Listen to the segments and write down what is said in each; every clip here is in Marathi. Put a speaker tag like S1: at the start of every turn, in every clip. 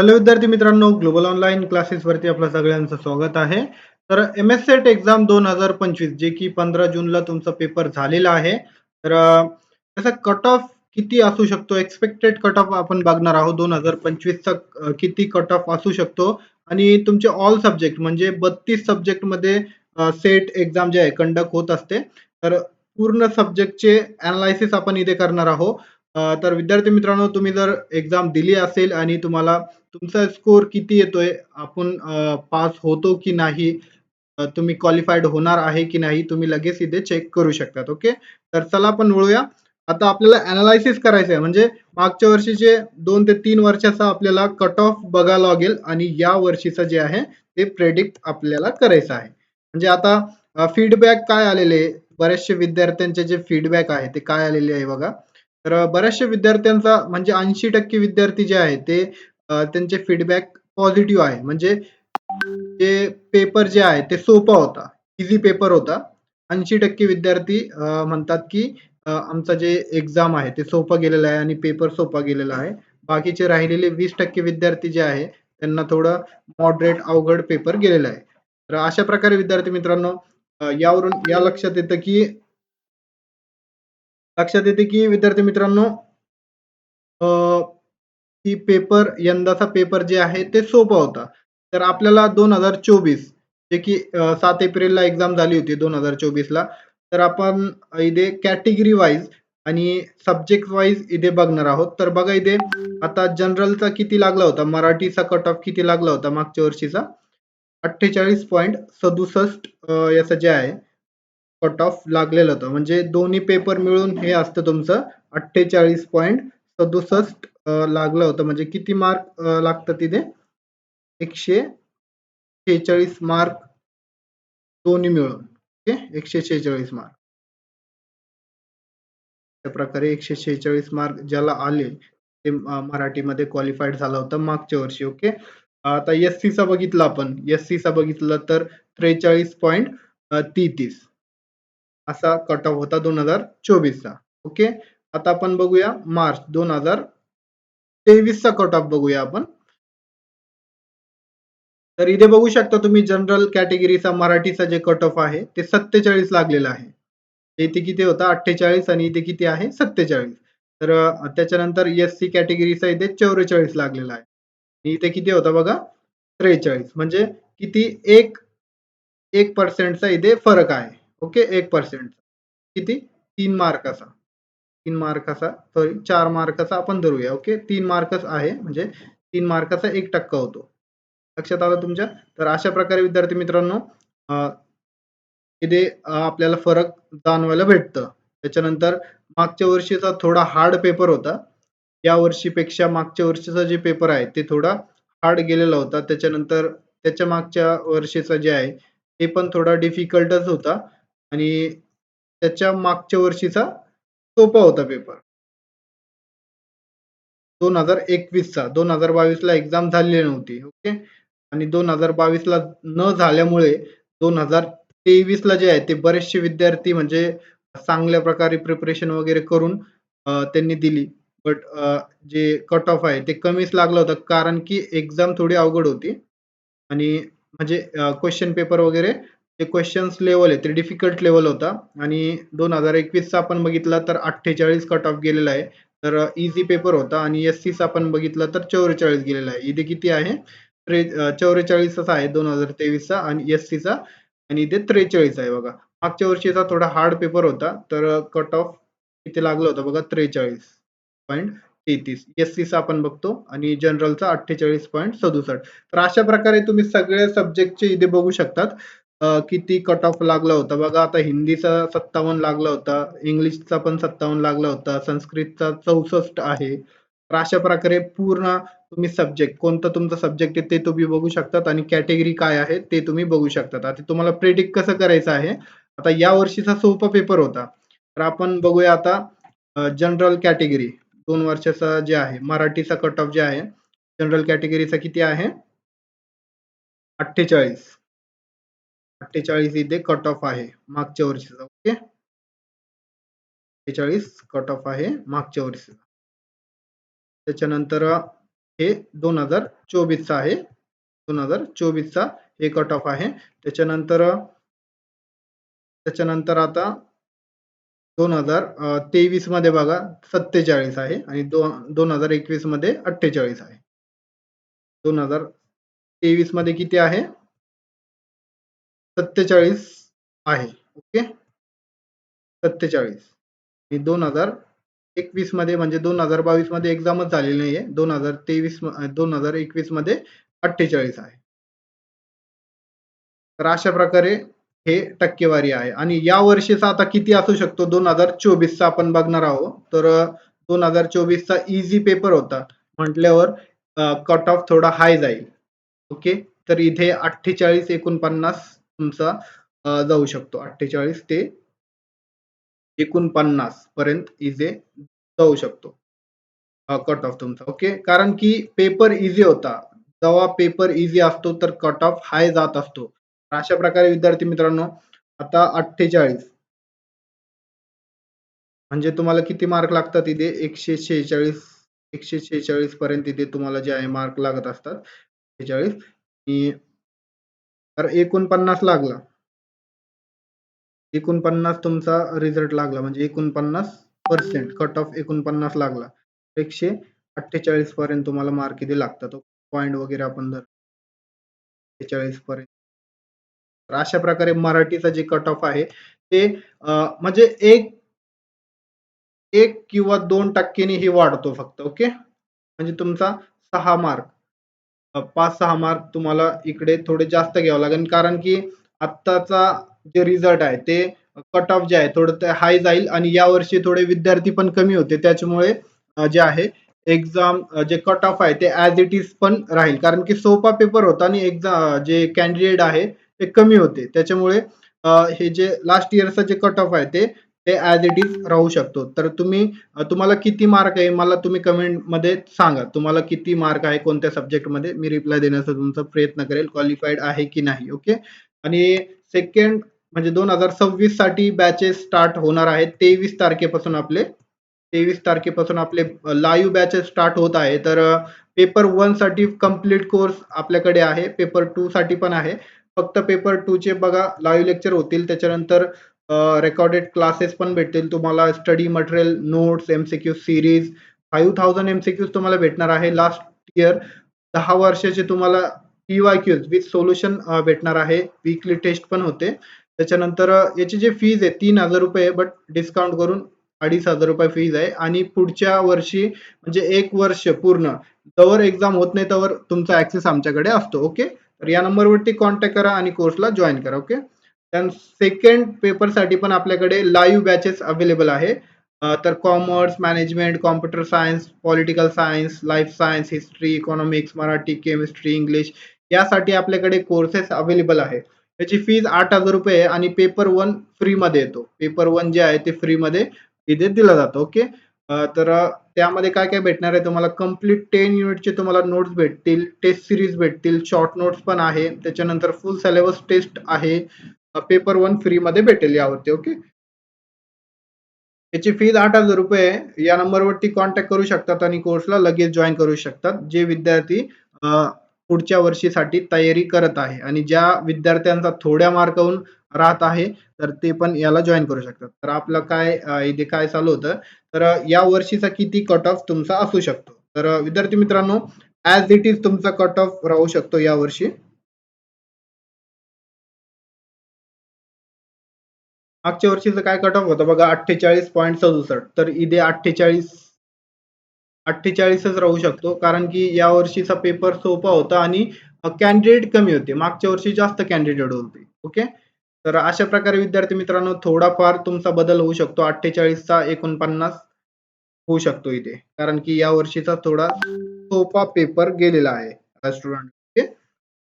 S1: हॅलो विद्यार्थी मित्रांनो ग्लोबल ऑनलाईन क्लासेस वरती आपलं सगळ्यांचं स्वागत आहे. तर एम एस सेट एक्झाम दोन हजार पंचवीस जे की पंधरा जूनला तुमचा पेपर झालेला आहे. तर त्याचा कट ऑफ किती असू शकतो? एक्सपेक्टेड कट ऑफ आपण बघणार आहोत. दोन हजार पंचवीसचा किती कट ऑफ असू शकतो? आणि तुमचे ऑल सब्जेक्ट म्हणजे बत्तीस सब्जेक्टमध्ये सेट एक्झाम जे आहे कंडक्ट होत असते. तर पूर्ण सब्जेक्टचे अनालायसिस आपण इथे करणार आहोत. तर विद्यार्थी मित्रांनो तुम्ही जर एक्झाम दिली असेल आणि तुम्हाला तुमचा स्कोर किती येतोय आपण पास होतो की नाही तुम्ही क्वालिफाईड होणार आहे की नाही तुम्ही लगेच इथे चेक करू शकतात ओके तर चला आपण वळूया. आता आपल्याला अनालायसिस करायचं आहे म्हणजे मागच्या वर्षीचे दोन ते तीन वर्षाचा आपल्याला कट ऑफ बघायला लागेल आणि या वर्षीचं जे आहे ते प्रेडिक्ट आपल्याला करायचं आहे. म्हणजे आता फीडबॅक काय आलेले? बरेचसे विद्यार्थ्यांचे जे फीडबॅक आहे ते काय आलेले आहे बघा. तर बऱ्याचशा विद्यार्थ्यांचा म्हणजे ऐंशी टक्के विद्यार्थी जे आहे ते त्यांचे फीडबॅक पॉझिटिव्ह आहे. म्हणजे ते पेपर जे आहे ते सोपा होता. इझी पेपर होता. ऐंशी टक्के विद्यार्थी म्हणतात की आमचा जे एक्झाम आहे ते सोपा गेलेला आहे आणि पेपर सोपा गेलेला आहे. बाकीचे राहिलेले वीस टक्के विद्यार्थी जे आहे त्यांना थोडं मॉडरेट अवघड पेपर गेलेला आहे. तर अशा प्रकारे विद्यार्थी मित्रांनो यावरून या लक्षात येतं की लक्षात येते की विद्यार्थी मित्रांनो की पेपर यंदाचा पेपर जे आहे ते सोपा होता. तर आपल्याला 2024 जे की सात एप्रिलला एक्झाम झाली होती 2024ला. तर आपण इथे कॅटेगरी वाईज आणि सब्जेक्ट वाईज इथे बघणार आहोत. तर बघा इथे आता जनरलचा किती लागला होता, मराठीचा कट ऑफ किती लागला होता मागच्या वर्षीचा अठ्ठेचाळीस पॉईंट सदुसष्ट याचं जे आहे कट ऑफ लागलेलं होतं. म्हणजे दोन्ही पेपर मिळून हे असतं तुमचं अठ्ठेचाळीस पॉईंट सदुसष्ट लागलं होतं. म्हणजे किती मार्क लागतं तिथे तिथे 146 मार्क दोन्ही मिळून. Okay 146 mark. त्या प्रकारे 146 मार्क ज्याला आले ते मराठीमध्ये क्वालिफाईड झाला होता मागच्या वर्षी. ओके. आता एस-सीचा बघितला आपण. एस-सीचा बघितलं तर 43.33 असा कट ऑफ होता 2024चा. ओके. आता आपण बघूया मार्च 2023चा कट ऑफ बघूया आपण. तर इथे बघू शकता तुम्ही जनरल कॅटेगरीचा मराठीचा जे कट ऑफ आहे ते 47 लागलेला आहे. इथे किती होता 48 आणि इथे किती आहे 47. तर त्याच्यानंतर एस-सी कॅटेगरीचा इथे 44 लागलेला आहे. आणि इथे किती होता बघा 43 म्हणजे किती एक एक पर्सेंटचा इथे फरक आहे. ओके एक पर्सेंट किती तीन मार्काचा. तीन मार्काचा सॉरी चार मार्काचा आपण धरूया. ओके तीन मार्कच आहे म्हणजे तीन मार्काचा एक टक्का होतो. लक्षात आलं तुमच्या? तर अशा प्रकारे विद्यार्थी मित्रांनो इथे आपल्याला फरक जाणवायला भेटतं. त्याच्यानंतर मागच्या वर्षीचा थोडा हार्ड पेपर होता. या वर्षीपेक्षा मागच्या वर्षीचा जे पेपर आहे ते थोडा हार्ड गेलेला होता. त्याच्यानंतर त्याच्या मागच्या वर्षीचा जे आहे ते पण थोडा डिफिकल्टच होता आणि त्याच्या मागच्या वर्षीचा सोपा होता पेपर. 2021चा 2022ला एक्झाम झालेली नव्हती. ओके. आणि 2022ला न झाल्यामुळे 2023ला जे आहे ते बरेचसे विद्यार्थी म्हणजे चांगल्या प्रकारे प्रिपरेशन वगैरे करून त्यांनी दिली. बट जे कट ऑफ आहे ते कमीच लागलं होतं कारण की एक्झाम थोडी अवघड होती. आणि म्हणजे क्वेश्चन पेपर वगैरे हे क्वेश्चन्स लेवल आहे ते डिफिकल्ट लेवल होता आणि 2021चा आपण बघितला तर 48 कट ऑफ गेलेला आहे. तर इझी पेपर होता आणि एस-सीचा आपण बघितलं तर 44 गेलेला आहे. इथे किती आहे? त्रे चौवेचाळीसचा आहे दोन हजार तेवीसचा आणि एस-सीचा आणि इथे 43 आहे बघा. मागच्या वर्षीचा थोडा हार्ड पेपर होता. तर कट ऑफ किती लागला होता बघा 43.33 एस-सीचा आपण बघतो आणि जनरलचा 48.67 तर अशा प्रकारे तुम्ही सगळ्या सब्जेक्टचे इथे बघू शकतात. किती कट ऑफ लागला होता. बघा आता हिंदीचा 57 लागला होता, इंग्लिशचा पण 57 लागला होता, संस्कृतचा 64 आहे. तर अशा प्रकारे पूर्ण तुम्ही सब्जेक्ट कोणता तुमचा सब्जेक्ट आहे ते तुम्ही बघू शकतात आणि कॅटेगरी काय आहे ते तुम्ही बघू शकतात. आता तुम्हाला प्रेडिक्ट कसं करायचं आहे. आता या वर्षीचा सोपा पेपर होता. तर आपण बघूया आता जनरल कॅटेगरी दोन वर्षाचा जे आहे मराठीचा कट ऑफ जे आहे जनरल कॅटेगरीचा किती आहे? 48. 48 इथे कट ऑफ आहे मागच्या वर्षीचा. ओके. 48 कट ऑफ आहे मागच्या वर्षीचा. त्याच्यानंतर हे दोन हजार चोवीसचा आहे दोन हजार चोवीसचा हे कट ऑफ आहे त्याच्यानंतर त्याच्यानंतर आता दोन हजार तेवीसमध्ये बघा सत्तेचाळीस आहे आणि दोन दोन हजार एकवीसमध्ये अठ्ठेचाळीस आहे दोन हजार तेवीसमध्ये किती आहे सत्तेचाळीस आहे. ओके? सत्तेचाळीस. दोन हजार एकवीसमध्ये म्हणजे दोन हजार बावीसमध्ये एक्झामच झालेली नाहीये. दोन हजार तेवीस दोन हजार एकवीसमध्ये अठ्ठेचाळीस आहे. तर अशा प्रकारे हे टक्केवारी आहे. आणि या वर्षीचा आता किती असू शकतो? दोन हजार चोवीसचा आपण बघणार आहोत. तर दोन हजार चोवीसचा इझी पेपर होता. म्हटल्यावर कट ऑफ थोडा हाय जाईल. ओके? तर इथे अठ्ठेचाळीस एकोणपन्नास तुमचा जाऊ शकतो. अठ्ठेचाळीस ते एकोणपन्नास पर्यंत इजे जाऊ शकतो. कट ऑफ तुमचा. ओके? कारण की पेपर इझी होता. जेव्हा पेपर इझी असतो तर कट ऑफ हाय जात असतो. अशा प्रकारे विद्यार्थी मित्रांनो आता अठ्ठेचाळीस. म्हणजे तुम्हाला किती मार्क लागतात इथे? एकशे शेहेचाळीस एकशे शेहेचाळीस पर्यंत इथे तुम्हाला जे आहे मार्क लागत असतात. शेहेचाळीस तर एकोणपन्नास लागला. एकोणपन्नास तुमचा रिझल्ट लागला म्हणजे एकोणपन्नास पर्सेंट कट ऑफ एकोणपन्नास लागला. एकशे अठ्ठेचाळीस पर्यंत तुम्हाला मार्क किती लागतात? पॉईंट वगैरे आपण जर अठ्ठेचाळीस पर्यंत. तर अशा प्रकारे मराठीचा जे कट ऑफ आहे ते म्हणजे एक एक किंवा दोन टक्क्यांनी ही वाढतो फक्त ओके म्हणजे तुमचा सहा मार्क पाच सहा मार्क तुम्हाला इकडे थोडे जास्त घ्यावं लागेल. कारण की आत्ताचा जे रिझल्ट आहे ते कट ऑफ जे आहे थोडं हाय जाईल आणि या वर्षी थोडे विद्यार्थी पण कमी होते. त्याच्यामुळे जे आहे एक्झाम जे कट ऑफ आहे ते ऍज इट इज पण राहील. कारण की सोपा पेपर होता आणि एक्झाम जे कॅन्डिडेट आहे ते कमी होते. त्याच्यामुळे हे जे लास्ट इयरचं जे कट ऑफ आहे ते ते ऍज इट इज राहू शकतो. तर तुम्ही तुम्हाला किती मार्क आहे मला तुम्ही कमेंटमध्ये सांगा. तुम्हाला किती मार्क आहे कोणत्या सब्जेक्टमध्ये? मी रिप्लाय देण्याचा तुमचा प्रयत्न करेल क्वालिफाईड आहे की नाही ओके आणि सेकंड म्हणजे दोन हजार सव्वीससाठी बॅचेस स्टार्ट होणार आहेत. तेवीस तारखेपासून आपले तेवीस तारखेपासून आपले लाईव्ह बॅचेस स्टार्ट होत आहे. तर पेपर वनसाठी कंप्लीट कोर्स आपल्याकडे आहे. पेपर टू साठी पण आहे. फक्त पेपर टू चे बघा लाईव्ह लेक्चर होतील. त्याच्यानंतर रेकॉर्डेड क्लासेस पण भेटतील. तुम्हाला study material notes MCQ series five thousand MCQs तुम्हाला भेटणार आहे. लास्ट इयर दहा वर्षाचे तुम्हाला पीवायक्यूज विथ सोल्युशन भेटणार आहे. वीकली टेस्ट पण होते. त्याच्यानंतर याची जे फीज आहे तीन हजार रुपये बट डिस्काउंट करून अडीच हजार रुपये फीज आहे. आणि पुढच्या वर्षी म्हणजे एक वर्ष पूर्ण जवळ एक्झाम होत नाही तवर तुमचा ऍक्सेस आमच्याकडे असतो. ओके तर या नंबरवरती कॉन्टॅक्ट करा आणि कोर्सला जॉईन करा. ओके सेकंड पेपरसाठी पण आपल्याकडे लाईव्ह बॅचेस अवेलेबल आहे. तर commerce management computer science political science life science history economics Marathi chemistry English यासाठी आपल्याकडे कोर्सेस अवेलेबल आहे. त्याची फीज आठ हजार रुपये आणि पेपर वन फ्री मध्ये येतो. पेपर वन जे आहे ते फ्री मध्ये इथे दिला जातो. ओके तर त्यामध्ये काय काय भेटणार आहे तुम्हाला? कंप्लीट टेन युनिटचे तुम्हाला नोट्स भेटतील टेस्ट सिरीज भेटतील शॉर्ट नोट्स पण आहे. त्याच्यानंतर फुल सिलेबस टेस्ट आहे. पेपर वन फ्री मध्ये भेटेल यावरती ओके याची फीज आठ हजार रुपये या नंबरवरती कॉन्टॅक्ट करू शकतात आणि कोर्सला लगेच जॉईन करू शकतात जे विद्यार्थी पुढच्या वर्षीसाठी तयारी करत आहे आणि ज्या विद्यार्थ्यांचा थोड्या मार्काहून राहत आहे तर ते पण याला जॉईन करू शकतात. तर आपलं काय इथे काय चालू होतं? तर या वर्षीचा किती कट ऑफ तुमचा असू शकतो. तर विद्यार्थी मित्रांनो ऍज इट इज तुमचा कट ऑफ राहू शकतो या मागच्या वर्षीचं काय कट ऑफ होतं? बघा अठ्ठेचाळीस पॉईंट सदुसष्ट. तर इथे अठ्ठेचाळीस अठ्ठेचाळीसच राहू शकतो. कारण की या वर्षीचा पेपर सोपा होता आणि कॅन्डिडेट कमी होते. मागच्या वर्षी जास्त कॅन्डिडेट होते. ओके तर अशा प्रकारे विद्यार्थी मित्रांनो थोडाफार तुमचा बदल होऊ शकतो. अठ्ठेचाळीसचा एकोणपन्नास होऊ शकतो इथे. कारण की या वर्षीचा थोडा सोपा पेपर गेलेला आहे. स्टुडंट ओके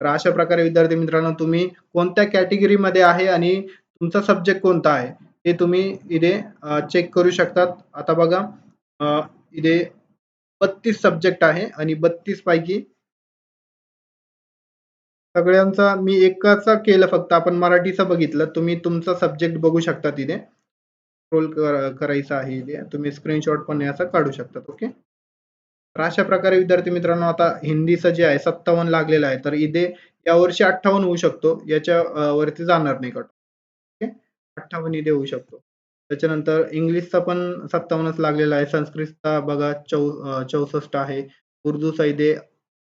S1: तर अशा प्रकारे विद्यार्थी मित्रांनो तुम्ही कोणत्या कॅटेगरीमध्ये आहे आणि तुमचा सब्जेक्ट कोणता आहे? ते तुम्ही इथे चेक करू शकतात. आता बघा इथे बत्तीस सब्जेक्ट आहे आणि बत्तीस पैकी सगळ्यांचा मी एकाचा केलं फक्त. आपण मराठीचा बघितलं. तुम्ही तुमचा सब्जेक्ट बघू शकता तिथे. स्क्रोल करायचा आहे इथे. तुम्ही स्क्रीनशॉट पण याचा काढू शकतात ओके तर अशा प्रकारे विद्यार्थी मित्रांनो आता हिंदीचं जे आहे 57 लागलेलं आहे. तर इथे यावर्षी 58 होऊ शकतो. याच्या वरती जाणार नाही कट. ओके. 58 इथे होऊ शकतो. त्याच्यानंतर इंग्लिशचा पण 57च लागलेला आहे. संस्कृतचा बघा चौ चौसष्ट आहे. उर्दूचा इथे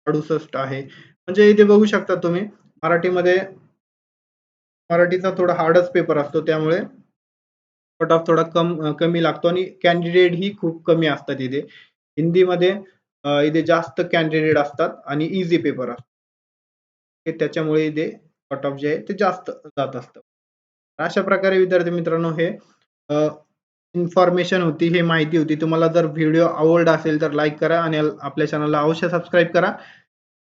S1: 68 आहे. म्हणजे इथे बघू शकता तुम्ही मराठीमध्ये मराठीचा थोडा हार्डच पेपर असतो त्यामुळे कट ऑफ थोडा कम कमी लागतो आणि कॅन्डिडेट ही खूप कमी असतात इथे. हिंदीमध्ये इथे जास्त कॅन्डिडेट असतात आणि इझी पेपर असतात त्याच्यामुळे इथे कट ऑफ जे आहे ते जास्त जात असतं. अशा प्रकारे विद्यार्थी मित्रांनो हे इन्फॉर्मेशन होती, हे माहिती होती. तुम्हाला जर व्हिडिओ आवडला असेल तर लाईक करा आणि आपल्या चॅनलला अवश्य सबस्क्राईब करा.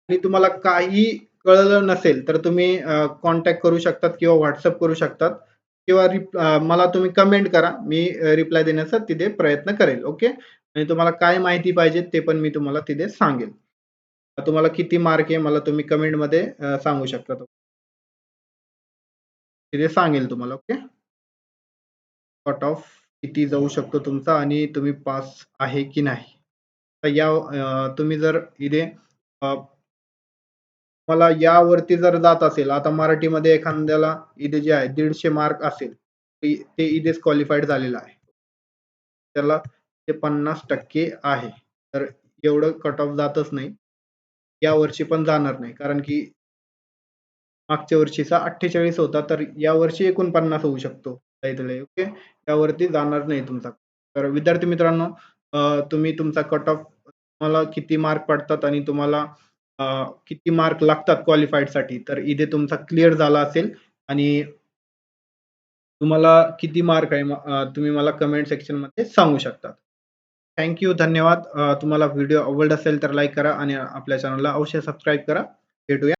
S1: आणि तुम्हाला काही कळलं नसेल तर तुम्ही कॉन्टॅक्ट करू शकतात किंवा व्हॉट्सअप करू शकतात किंवा रिप मला तुम्ही कमेंट करा. मी रिप्लाय देण्याचा तिथे प्रयत्न करेल. ओके. आणि तुम्हाला काय माहिती पाहिजे ते पण मी तुम्हाला तिथे सांगेल. तुम्हाला किती मार्क आहे मला तुम्ही कमेंटमध्ये सांगू शकता. ते सांगेल तुम्हाला. ओके. कट ऑफ किती जाऊ शकतो तुमचा आणि तुम्ही पास आहे की नाही. तर या तुम्ही जर इथे मला यावरती जर जात असेल, आता मराठीमध्ये एखाद्याला इथे जे आहे दीडशे मार्क असेल, ते ते इथेच क्वालिफाईड झालेलं आहे. त्याला ते 50% आहे. तर एवढं कट ऑफ जातच नाही. यावर्षी पण जाणार नाही. कारण की मागच्या वर्षीचा 48 होता, तर यावर्षी 49 होऊ शकतो काहीतरी. ओके. त्यावरती जाणार नाही तुमचा. तर विद्यार्थी मित्रांनो तुम्ही तुमचा कट ऑफ तुम्हाला किती मार्क पडतात आणि तुम्हाला किती मार्क लागतात क्वालिफाईडसाठी तर इथे तुमचा क्लिअर झाला असेल आणि तुम्हाला किती मार्क आहे तुम्ही मला कमेंट सेक्शनमध्ये सांगू शकता. Thank you. धन्यवाद. तुम्हाला व्हिडिओ आवडला असेल तर लाईक करा आणि आपल्या चॅनलला अवश्य सबस्क्राईब करा. भेटूया